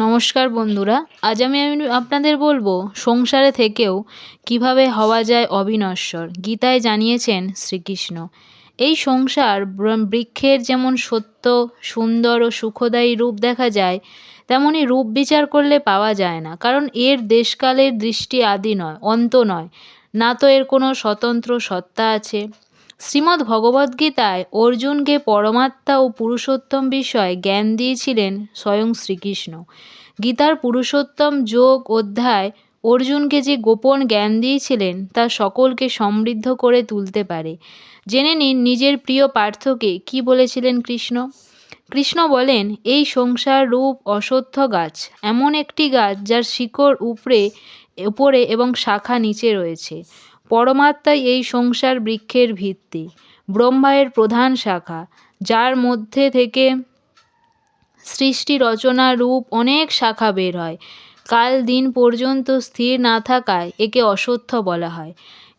নমস্কার বন্ধুরা, আজ আমি আপনাদের বলব সংসারে থেকেও কীভাবে হওয়া যায় অবিনশ্বর। গীতায় জানিয়েছেন শ্রীকৃষ্ণ, এই সংসার বৃক্ষের যেমন সত্য, সুন্দর ও সুখদায়ী রূপ দেখা যায়, তেমনি রূপ বিচার করলে পাওয়া যায় না, কারণ এর দেশকালের দৃষ্টি আদি নয়, অন্ত নয়। না তো এর কোনো স্বতন্ত্র সত্তা আছে শ্রীমদ্ ভগবদ্গীতায় অর্জুনকে পরমাত্মা ও পুরুষোত্তম বিষয়ে জ্ঞান দিয়েছিলেন স্বয়ং শ্রীকৃষ্ণ। গীতার পুরুষোত্তম যোগ অধ্যায় অর্জুনকে যে গোপন জ্ঞান দিয়েছিলেন, তা সকলকে সমৃদ্ধ করে তুলতে পারে। জেনে নিন নিজের প্রিয় পার্থকে কি বলেছিলেন কৃষ্ণ? কৃষ্ণ বলেন, এই সংসার রূপ অসত্য গাছ, এমন একটি গাছ যার শিকড় উপরে উপরে এবং শাখা নিচে রয়েছে। পরমাত্মাই এই সংসার বৃক্ষের ভিত্তি, ব্রহ্মায়ের প্রধান শাখা, যার মধ্যে থেকে সৃষ্টি রচনা রূপ অনেক শাখা বের হয়। কাল দিন পর্যন্ত স্থির না থাকায় একে অসত্য বলা হয়।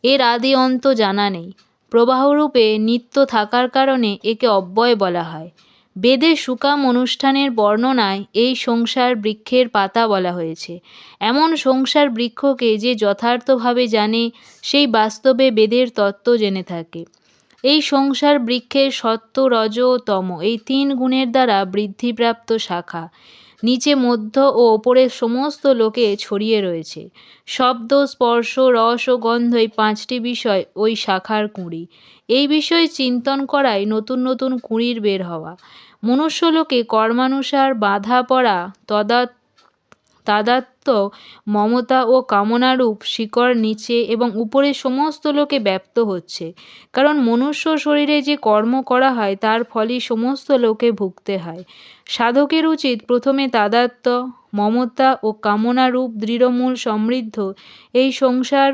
এর আদি অন্ত জানা নেই। প্রবাহরূপে নিত্য থাকার কারণে একে অব্যয় বলা হয়। বেদে সুকাম অনুষ্ঠানের বর্ণনায় এই সংসার বৃক্ষের পাতা বলা হয়েছে। এমন সংসার বৃক্ষকে যে যথার্থভাবে জানে, সেই বাস্তবে বেদের তত্ত্ব জেনে থাকে। এই সংসার বৃক্ষের সত্য, রজ তম এই তিন গুণের দ্বারা বৃদ্ধিপ্রাপ্ত শাখা। নিচে মধ্য ও ওপরের সমস্ত লোকে ছড়িয়ে রয়েছে। শব্দ, স্পর্শ, রস ও গন্ধ এই পাঁচটি বিষয় ওই শাখার কুঁড়ি। এই বিষয়ে চিন্তন করাই নতুন নতুন কুঁড়ির বের হওয়া। মনুষ্যলোকে কর্মানুসার বাঁধা পড়া তদা তাদাত্ম্য মমতা ও কামনারূপ শিকড় নিচে এবং উপরে সমস্ত লোকে ব্যপ্ত হচ্ছে। কারণ মনুষ্য শরীরে যে কর্ম করা হয়, তার ফলেই সমস্ত লোকে ভুগতে হয়। সাধকের উচিত প্রথমে তাদাত্ম্য, মমতা ও কামনারূপ দৃঢ়মূল সমৃদ্ধ এই সংসার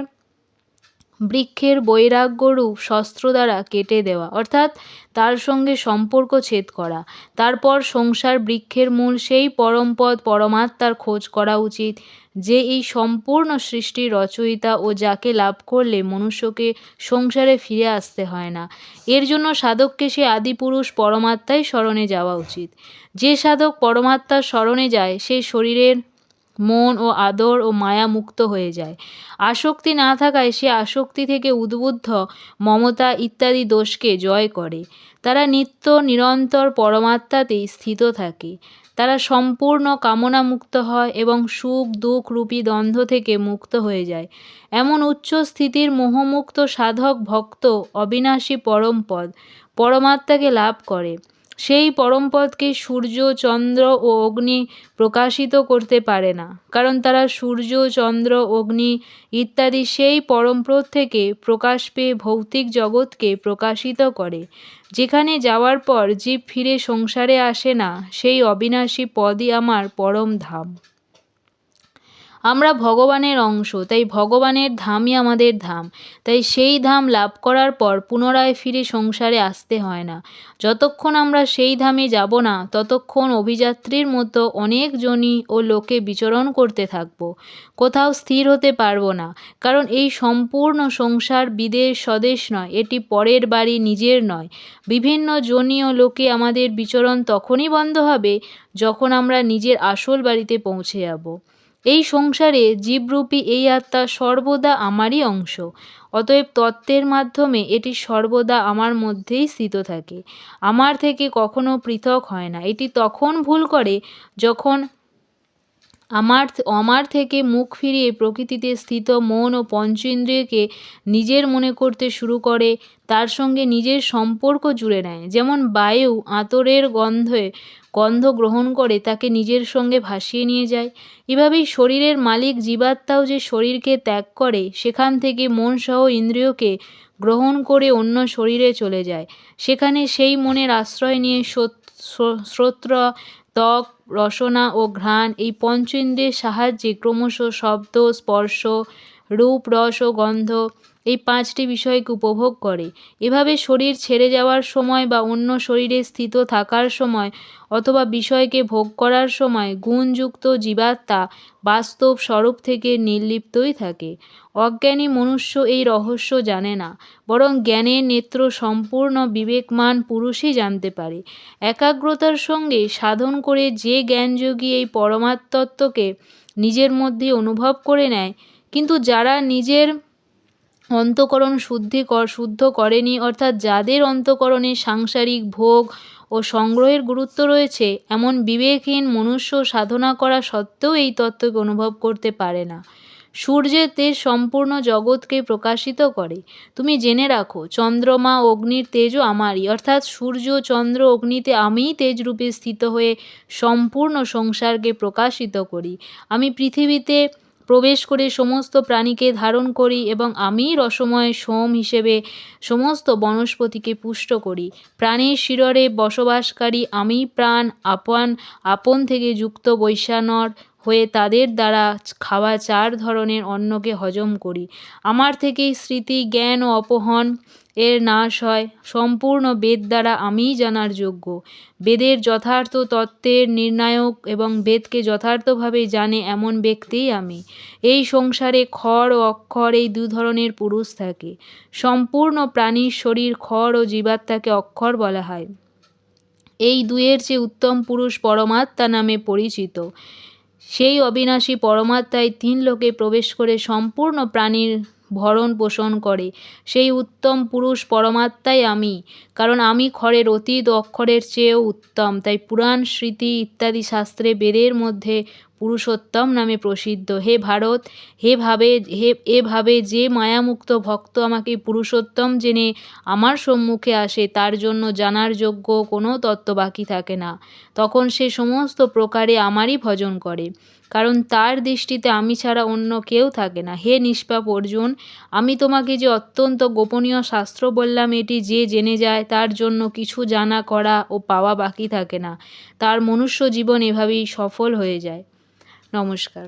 বৃক্ষের বৈরাগ্যরূপ শস্ত্র দ্বারা কেটে দেওয়া, অর্থাৎ তার সঙ্গে সম্পর্ক ছেদ করা। তারপর সংসার বৃক্ষের মূল সেই পরমপদ পরমাত্মার খোঁজ করা উচিত, যে এই সম্পূর্ণ সৃষ্টির রচয়িতা ও যাকে লাভ করলে মনুষ্যকে সংসারে ফিরে আসতে হয় না। এর জন্য সাধককে সে আদিপুরুষ পরমাত্মাই স্মরণে যাওয়া উচিত। যে সাধক পরমাত্মার স্মরণে যায়, সে শরীরের মন ও আদর ও মায়া মুক্ত হয়ে যায়। আসক্তি না থাকায় সে আসক্তি থেকে উদ্বুদ্ধ, মমতা ইত্যাদি দোষকে জয় করে। তারা নিত্য নিরন্তর পরমাত্মাতেই স্থিত থাকে। তারা সম্পূর্ণ কামনা মুক্ত হয় এবং সুখ, দুঃখ রূপী দ্বন্দ্ব থেকে মুক্ত হয়ে যায়। এমন উচ্চ স্থিতির মোহমুক্ত সাধক ভক্ত অবিনাশী পরমপদ পরমাত্মাকে লাভ করে। সেই পরমপদকে সূর্য, চন্দ্র ও অগ্নি প্রকাশিত করতে পারে না। কারণ তারা সূর্য, চন্দ্র, অগ্নি ইত্যাদি সেই পরমপদ থেকে প্রকাশ পেয়ে ভৌতিক জগৎকে প্রকাশিত করে। যেখানে যাওয়ার পর জীব ফিরে সংসারে আসে না, সেই অবিনাশী পদই আমার পরম ধাম। আমরা ভগবানের অংশ, তাই ভগবানের ধামই আমাদের ধাম। তাই সেই ধাম লাভ করার পর পুনরায় ফিরে সংসারে আসতে হয় না। যতক্ষণ আমরা সেই ধামে যাব না, ততক্ষণ অভিযাত্রীর মতো অনেক জনি ও লোকে বিচরণ করতে থাকব। কোথাও স্থির হতে পারব না, কারণ এই সম্পূর্ণ সংসার বিদেশ স্বদেশ নয়, এটি পরের বাড়ি নিজের নয়। বিভিন্ন জনি ও লোকে আমাদের বিচরণ তখনই বন্ধ হবে, যখন আমরা নিজের আসল বাড়িতে পৌঁছে যাব। এই সংসারে জীবরূপী এই আত্মা সর্বদা আমারই অংশ। অতএব তত্ত্বের মাধ্যমে এটি সর্বদা আমার মধ্যেই স্থিত থাকে। আমার থেকে কখনো পৃথক হয় না। এটি তখন ভুল করে যখন আমার আমার থেকে মুখ ফিরিয়ে প্রকৃতিতে স্থিত মন ও পঞ্চ ইন্দ্রিয়কে নিজের মনে করতে শুরু করে, তার সঙ্গে নিজের সম্পর্ক জুড়ে নেয়। যেমন বায়ু আতরের গন্ধে গন্ধ গ্রহণ করে, তাকে নিজের সঙ্গে ভাসিয়ে নিয়ে যায়। এভাবেই শরীরের মালিক জীবাত্মাও যে শরীরকে ত্যাগ করে, সেখান থেকে মন সহ ইন্দ্রিয়কে গ্রহণ করে অন্য শরীরে চলে যায়। সেখানে সেই মনের আশ্রয় নিয়ে শ্রোত্র ত্বক, রসনা ও ঘ্রাণ এই পঞ্চ ইন্দ্রিয়ের সাহায্যে ক্রমশ শব্দ, স্পর্শ, রূপ, রস ও গন্ধ এই পাঁচটি বিষয়কে উপভোগ করে। এভাবে শরীর ছেড়ে যাওয়ার সময় বা অন্য শরীরে স্থিত থাকার সময় অথবা বিষয়কে ভোগ করার সময় গুণযুক্ত জীবাত্মা বাস্তব স্বরূপ থেকে নির্লিপ্তই থাকে। অজ্ঞানী মনুষ্য এই রহস্য জানে না, বরং জ্ঞানের নেত্র সম্পূর্ণ বিবেকমান পুরুষই জানতে পারে। একাগ্রতার সঙ্গে সাধন করে যে জ্ঞানযোগী এই পরমাত্মত্বকে নিজের মধ্যে অনুভব করে নেয়, কিন্তু যারা নিজের অন্তকরণ শুদ্ধি কর শুদ্ধ করেনি, অর্থাৎ যাদের অন্তকরণে সাংসারিক ভোগ ও সংগ্রহের গুরুত্ব রয়েছে, এমন বিবেকহীন মনুষ্য সাধনা করা সত্ত্বেও এই তত্ত্বকে অনুভব করতে পারে না। সূর্যের তেজ সম্পূর্ণ জগৎকে প্রকাশিত করে। তুমি জেনে রাখো, চন্দ্রমা অগ্নির তেজও আমারই, অর্থাৎ সূর্য, চন্দ্র, অগ্নিতে আমিই তেজরূপে স্থিত হয়ে সম্পূর্ণ সংসারকে প্রকাশিত করি। আমি পৃথিবীতে প্রবেশ করে সমস্ত প্রাণীকে ধারণ করি এবং আমি রসময় সোম হিসেবে সমস্ত বনস্পতিকে পুষ্ট করি। প্রাণীর শিররে বসবাসকারী আমি প্রাণ, আপন আপন থেকে যুক্ত বৈশানর হয়ে তাদের দ্বারা খাওয়া চার ধরনের অন্নকে হজম করি। আমার থেকেই স্মৃতি, জ্ঞান ও অপহরণ এর নাশ হয়। সম্পূর্ণ বেদ দ্বারা আমিই জানার যোগ্য। বেদের যথার্থ তত্ত্বের নির্ণায়ক এবং বেদকে যথার্থভাবে জানে এমন ব্যক্তিই আমি। এই সংসারে খড় ও অক্ষর এই দু ধরনের পুরুষ থাকে। সম্পূর্ণ প্রাণীর শরীর খড় ও জীবাত্মাকে অক্ষর বলা হয়। এই দুয়ের চেয়ে উত্তম পুরুষ পরমাত্মা নামে পরিচিত। সেই অবিনাশী পরমাত্মায় তিন লোকে প্রবেশ করে সম্পূর্ণ প্রাণীর ভরণ পোষণ করে। সেই উত্তম পুরুষ পরমাত্মাই আমি, কারণ আমি খড়ের অতীত অক্ষরের চেয়েও উত্তম। তাই পুরাণ, স্মৃতি ইত্যাদি শাস্ত্রে বেদের মধ্যে পুরুষোত্তম নামে প্রসিদ্ধ। হে ভারত, হে ভাবে, হে এভাবে যে মায়ামুক্ত ভক্ত আমাকে পুরুষোত্তম জেনে আমার সম্মুখে আসে, তার জন্য জানার যোগ্য কোনো তত্ত্ব বাকি থাকে না। তখন সে সমস্ত প্রকারে আমারই ভজন করে। কারণ তার দৃষ্টিতে আমি ছাড়া অন্য কেউ থাকে না। হে নিষ্পাপ অর্জুন, আমি তোমাকে যে অত্যন্ত গোপনীয় শাস্ত্র বললাম, এটি যে জেনে যায়, তার জন্য কিছু জানা করা ও পাওয়া বাকি থাকে না। তার মনুষ্য জীবন এভাবেই সফল হয়ে যায়। নমস্কার